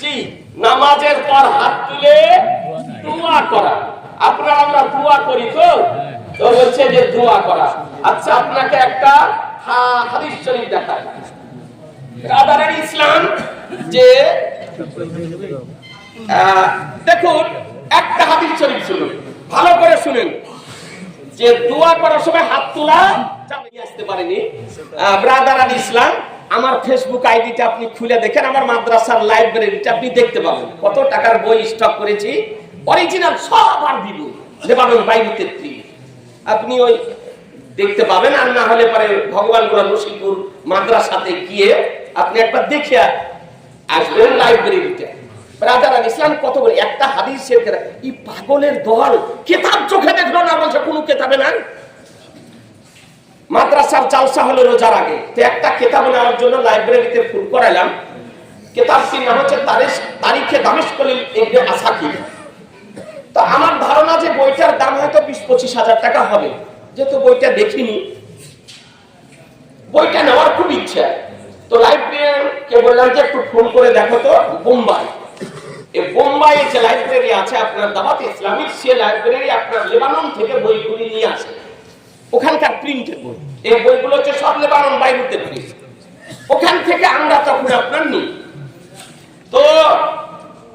জি, নামাজের পর হাত তুলে দোয়া করা। আপনারা আমরা দোয়া করি তো? তো বলছে যে দোয়া করা। আচ্ছা আপনাকে একটা হাদিস শরীফ দেখায় রাদারের ইসলাম যে দেখুন, একটা হাদিস শরীফ শুনুন। ভালো করে শুনেন। যে দোয়া করার সময় হাত তোলা আসতে পারেনি? ব্রাদার আল ইসলাম আমার ফেসবুক আইডিটা আপনি খুলে দেখেন, আমার মাদ্রাসার লাইব্রেরিটা আপনি দেখতে পাবেন। কত টাকার বই স্টক করেছি? অরিজিনাল সব আর দিব। লেবানন বাইরে আপনি ওই দেখতে পাবেন, আর না হলে পরে ভগবান ভগবানগোলা নসিপুর মাদ্রাসাতে গিয়ে আপনি একবার দেখে আসবেন লাইব্রেরিতে আল ইসলাম কত একটা হাদিস এই পাগলের দল, কেতাব চোখে দেখল না, বলছে, কোনো কেতাবে না মাদ্রাসার জালসা হলো রোজার আগে। তো একটা কেতাব নেওয়ার জন্য লাইব্রেরিতে ফোন করাইলাম। কেতাবটির নাম হচ্ছে তারিখ তারিখে দামেশ দামেশকলিল ইবনে আসাকির তো আমার ধারণা যে বইটার দাম হয়তো বিশ পঁচিশ হাজার টাকা হবে। যেহেতু বইটা দেখিনি। বইটা নেওয়ার খুব ইচ্ছা। তো লাইব্রেরিয়ানকে বললাম যে একটু ফোন করে দেখো তো, বোম্বাই। এই বোম্বাই যে লাইব্রেরি আছে আপনার দাওয়াত ইসলামিক সে লাইব্রেরি আপনার লেবানন থেকে বইগুলি নিয়ে আসে। ওখানকার প্রিন্টের বই। এই বইগুলো হচ্ছে সব লেবানন বাইরুতে প্রিন্ট ওখান থেকে আমরা তখন আপনার নিই। তো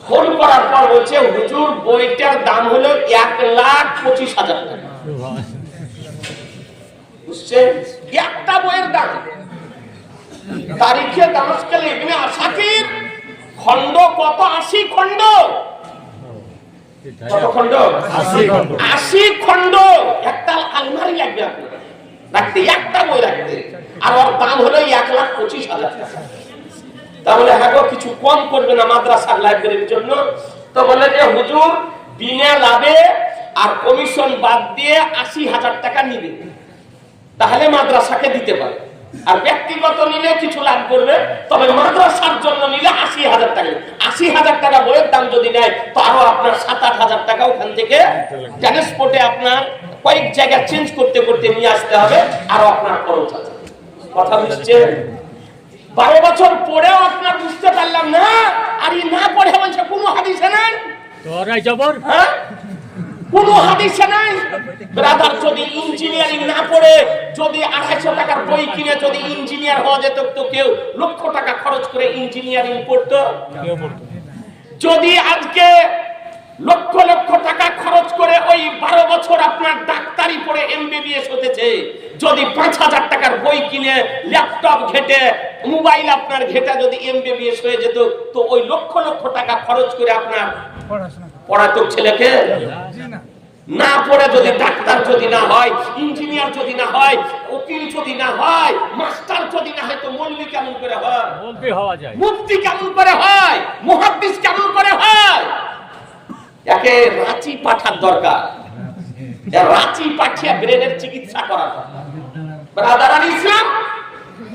ফোন করার পর বলছে হুজুর বইটার দাম হলো এক লাখ পঁচিশ হাজার টাকা। বুঝছেন? একটা বইয়ের দাম। তারিখে দামস্কালে ইবনে আসাকির খণ্ড কত? আশি খণ্ড? কত খণ্ড। আশি খণ্ড। আশি খণ্ড একটা আলমারি লাগবে আপনার রাখতে একটা বই রাখতে। আর ওর দাম হলো এক লাখ পঁচিশ হাজার তাহলে হ্যাঁ কিছু কম করবে না মাদ্রাসার লাইব্রেরির জন্য। তো বলে যে হুজুর বিনা লাভে আর কমিশন বাদ দিয়ে আশি হাজার টাকা নিবে। তাহলে মাদ্রাসাকে দিতে পারে। আর ব্যক্তিগত নিলে কিছু লাভ করবে তবে মাদ্রাসার জন্য নিলে আশি হাজার টাকা আশি হাজার টাকা বইয়ের দাম যদি নেয় তো আরও আপনার সাত আট হাজার টাকা ওখান থেকে ট্রান্সপোর্টে আপনার কয়েক জায়গা চেঞ্জ করতে করতে নিয়ে আসতে হবে আরও আপনার খরচ আছে। কথা বুঝছেন বারো বছর পরেও আপনার বুঝতে পারলাম না আর ই না পড়ে বলছে কোনো হাদিসে নাই? তোরাই জবর। হ্যাঁ? কোনো হাদিসে নাই? ব্রাদার যদি ইঞ্জিনিয়ারিং না পড়ে যদি আড়াইশো টাকার বই কিনে যদি ইঞ্জিনিয়ার হওয়া যেত তো কেউ লক্ষ টাকা খরচ করে ইঞ্জিনিয়ারিং পড়তো? পড়তো যদি আজকে লক্ষ লক্ষ টাকা খরচ করে ওই বারো বছর আপনার ডাক্তারি পড়ে এমবিবিএস হতেছে। যদি পাঁচ হাজার টাকার বই কিনে ল্যাপটপ ঘেটে মোবাইল আপনার ঘেটা যদি এমবিবিএস হয়ে যেত তো ওই লক্ষ লক্ষ টাকা খরচ করে আপনার পড়াতো ছেলেকে? না। পড়ে যদি ডাক্তার যদি না হয় ইঞ্জিনিয়ার যদি না হয় উকিল যদি না হয় মাস্টার যদি না হয় তো মল্লি কেমন করে হয়? বলতে হওয়া যায়। মুক্তি কেমন করে হয়? মুহাদ্দিস কেমন করে হয়? একে রাঁচি পাঠার দরকার। রাঁচি পাঠিয়ে ব্রেনের চিকিৎসা করা ব্রাদার আল ইসলাম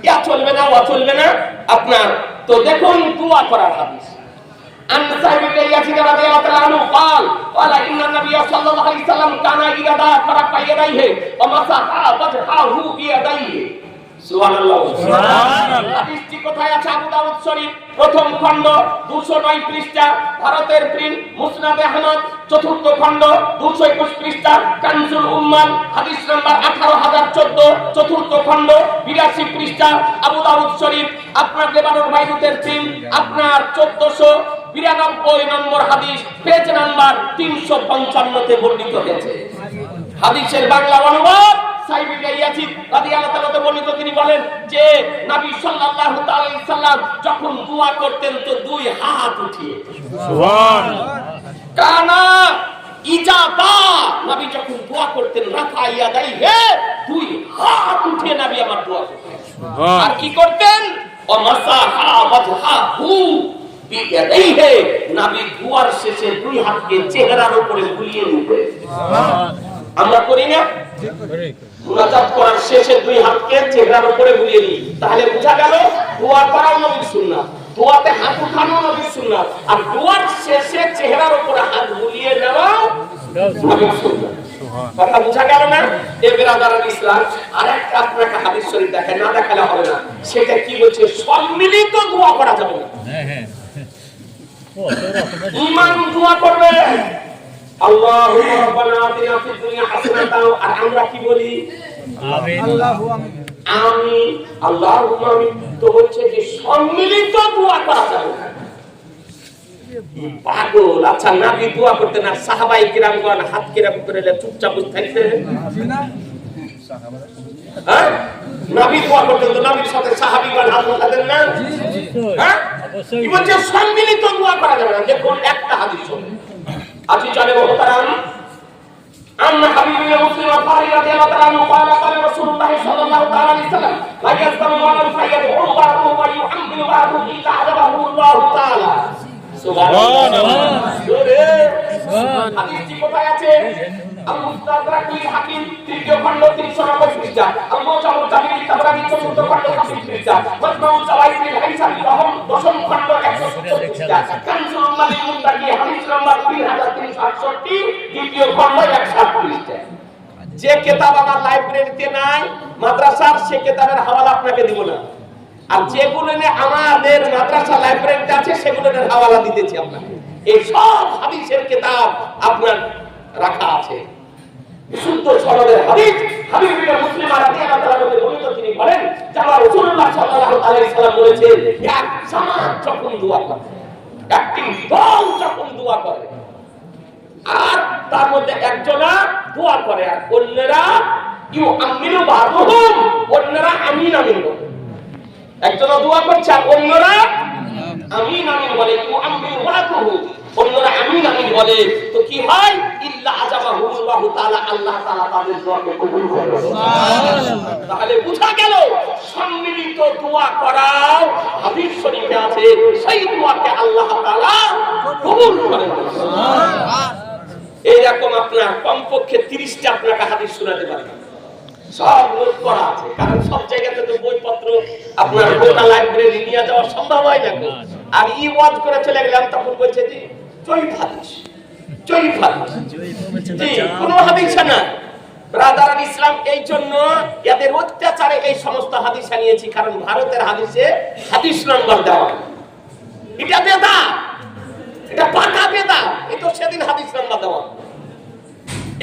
ইয়া চলবে না ও চলবে না আপনার তো দেখুন দোয়া করার হাদিস عن سعيد بن يزيد رضي الله تعالى عنه قال قال ان النبي صلى الله عليه وسلم كان اذا دعا فرفع يديه ومسح وجهه بيديه সুবহানাল্লাহ সুবহানাল্লাহ। হাদিসটি কোথায় আছে আবু দাউদ শরীফ। প্রথম খণ্ড 209 পৃষ্ঠা ভারতের প্রিন্ট মুসনাদ আহমদ। চতুর্থ খণ্ড 221 পৃষ্ঠা কানজুল উম্মাল হাদিস নাম্বার 18014 চতুর্থ খণ্ড 82 পৃষ্ঠা আবু দাউদ শরীফ। আপনার বাইরুতের প্রিন্ট আপনার 1400 বিরানব্বই নম্বর হাদিস পেজ নাম্বার তিনশো পঞ্চান্নতে বর্ণিত হয়েছে। হাদিসের বাংলা অনুবাদ সাইবি ইয়াসিন রাদিয়াল্লাহু তাআলা বর্ণিত তিনি বলেন যে নবী সাল্লাল্লাহু তাআলা সাল্লাম যখন দোয়া করতেন তো দুই হাত উঠিয়ে সুবহান। কানা ইজাবা। নবী যখন দোয়া করতেন রাফা ইয়াদাই হে দুই হাত উঠিয়ে নবী আমার দোয়া করতেন। আর কি করতেন? ও মাসাহা ওয়াজহাহু বিয়াদাইহি নবী দুয়ার শেষে দুই হাতকে চেহারার উপরে বুলিয়ে নিতেন আমরা করি না? মুনাজাত করার শেষে দুই হাতকে চেহারার উপরে বুলিয়ে নিই তাহলে বোঝা গেল দোয়া করাও নবীর সুন্নাত দোয়াতে হাত উঠানো নবীর সুন্নাত আর দোয়ার শেষে চেহারার উপরে হাত বুলিয়ে নেওয়াও নবীর সুন্নাত। কথা বোঝা গেল না? এ বেরাদার ইসলাম আর একটা আপনাকে হাদিস শরীফ দেখেন না দেখালে হবে না। সেটা কি বলছে? সম্মিলিত দোয়া করা যাবে না। হ্যাঁ হ্যাঁ। ইমান দোয়া করবে। আল্লাহুম্মা রাব্বানা আতিনা ফিদ দুনিয়া হাসানাতাও। আর আমরা কি বলি? আমিন। আমি আল্লাহুম্মা আমি তো বলছে যে সম্মিলিত দোয়া করা যাবে পাগল আচ্ছা নাবি দোয়া করতে না সাহাবাই কিরাম গণ হাত কিরাম করে লে চুপচাপ বসে থাকতে হ্যাঁ? নাবি দোয়া করতেন তো নাবির সাথে সাহাবিগণ হাত মেলাতেন না? হ্যাঁ? কি বলছে? সম্মিলিত দোয়া করা যাবে না। দেখুন একটা হাদিস শোনেন। আজি চলে মহতারাম أن حبيبنا مسلم البخاري رضي الله تعالى عنه قال قال رسول الله صلى الله تعالى عليه وسلم لا يزدم ولد فيدعو بعضه ويحمل بعضه إلا عذبه الله تعالى سبحان الله হাদিসটি কোথায় আছে আল মুস্তাদরাক লিল হাকিম তৃতীয় খণ্ড 390 পৃষ্ঠা আল কিতাব আমার লাইব্রেরিতে নাই, মাদ্রাসার সে কিতাবের হাওয়ালা আপনাকে দিব না। আর যেগুলো আমাদের মাদ্রাসা লাইব্রেরিতে আছে, সেগুলো হাওয়ালা দিতেছি আপনাকে। এই সব হাদিসের কিতাব আপনার রাখা আছে। আর তার মধ্যে একজনা দোয়া করে আর অন্যরা ইউ আমিনু বাদুহুম অন্যরা আমিন আমিন বলে। একজনা দোয়া করছে আর অন্যরা আমিন আমিন বলে ইউ আমিনু বাদুহুম অন্যরা আমিন আমিন বলে। তো কি হয়? ইল্লা আজাবাহুল্লাহু তাআলা আল্লাহ তাআলা তাদের দোয়াকে কবুল করে। তাহলে বোঝা গেল সম্মিলিত দোয়া করাও হাদিস শরীফে আছে সেই দোয়াকে আল্লাহ তাআলা কবুল করেন এইরকম আপনার কমপক্ষে তিরিশটা আপনাকে হাদিস শোনাতে পারবে সব নোট করা আছে। কারণ সব জায়গাতে তো বইপত্র আপনার গোটা লাইব্রেরি নিয়ে যাওয়া সম্ভব হয় না আর ই ওয়াজ করে চলে গেলাম, তখন বলছে যে, জয়ীফ হাদিস জয়ীফ হাদিস। কোনো হাদিস না ব্রাদারান ইসলাম এই জন্য এদের অত্যাচারে এই সমস্ত হাদিস আনিয়েছি কারণ ভারতের হাদিসে হাদিস নম্বর দেওয়া। এটা বেদা এটা পাকা বেদা তো সেদিন হাদিস নাম্বার দেওয়া।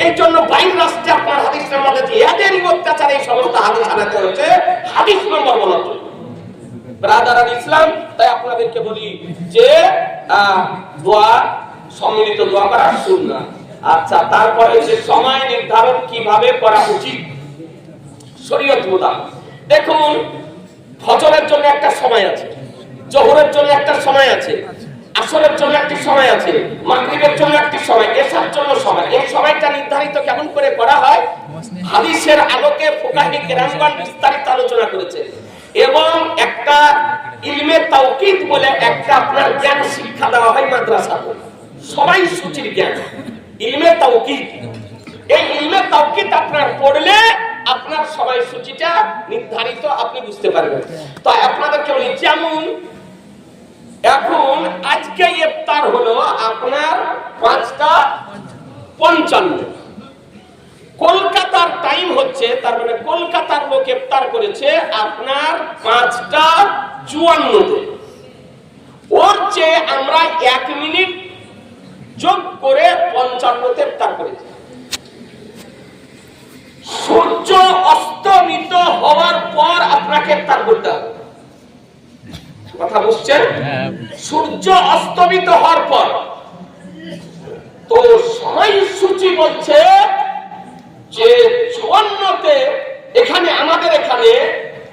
এই জন্য রাষ্ট্রে আপনার হাদিস নাম্বার দিয়েছে। অত্যাচারে এই সমস্ত হাদিস আনাতে হচ্ছে। হাদিস বলার জন্য ব্রাদার আল ইসলাম, তাই আপনাদেরকে বলি যে দোয়া, সম্মিলিত দোয়া করা সুন্না আচ্ছা তারপরে যে সময় নির্ধারণ কীভাবে করা উচিত, শরীয়ত মোতাবেক। দেখুন, ফজরের জন্য একটা সময় আছে, জোহরের জন্য একটা সময় আছে। আসরের জন্য একটি সময় আছে, মাগরিবের জন্য একটি সময় এসার জন্য সময়। এই সময়টা নির্ধারিত কেমন করে করা হয়? হাদিসের আলোকে ফুকাহি কেরামগণ বিস্তারিত আলোচনা করেছে। এবং একটা ইলমে তাওকিদ বলে একটা আপনার জ্ঞান শিক্ষা দেওয়া হয় মাদ্রাসাতে সবাই সূচির জ্ঞান। ইলমে তাওকিদ। এই ইলমে তাওকিদ আপনার পড়লে আপনার সময় সূচিটা নির্ধারিত, আপনি বুঝতে পারবেন। তো আপনাদেরকে বলি, যেমন এখন আজকে ইফতার হলো আপনার পাঁচটা পঞ্চান্ন। কলকাতার টাইম হচ্ছে, তার মানে কলকাতার লোক ইফতার করেছে আপনার পাঁচটা চুয়ান্নতে। ওর চেয়ে আমরা এক মিনিট যোগ করে পঞ্চান্নতে ইফতার করেছি। সূর্য অস্তমিত হওয়ার পর আপনাকে ইফতার করতে হবে। কথা বুঝছেন সূর্য অস্তমিত হওয়ার পর তো সময়সূচি বলছে যে চুয়ান্নতে এখানে আমাদের এখানে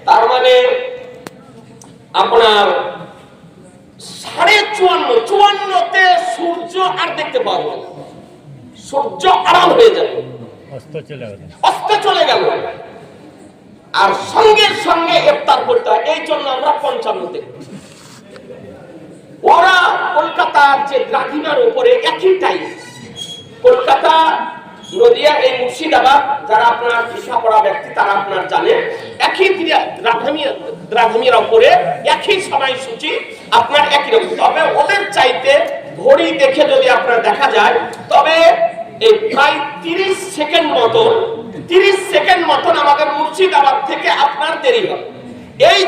তার মানে আপনার সাড়ে চুয়ান্ন চুয়ান্নতে সূর্য আর দেখতে পাবো সূর্য আরাম হয়ে যাবে অস্ত চলে গেল। অস্ত চলে গেল। আর সঙ্গে সঙ্গে ইফতার করতে হয়। এই জন্য আমরা পঞ্চান্ন পঞ্চান্নতে। ওরা কলকাতার যে দ্রাঘিমার উপরে একই টাইম কলকাতা, নদিয়া এই মুর্শিদাবাদ, যারা আপনার লেখাপড়া ব্যক্তি, তারা আপনার জানে, একই দ্রাঘিমিয়া দ্রাঘিমিয়ার উপরে একই সময় সূচি আপনার একই রকম। তবে ওদের চাইতে ঘড়ি দেখে যদি আপনার দেখা যায়, তবে এই প্রায় তিরিশ সেকেন্ড মতন, তিরিশ সেকেন্ড মতন আমাদের মুর্শিদাবাদ থেকে আপনার দেরি হবে। এই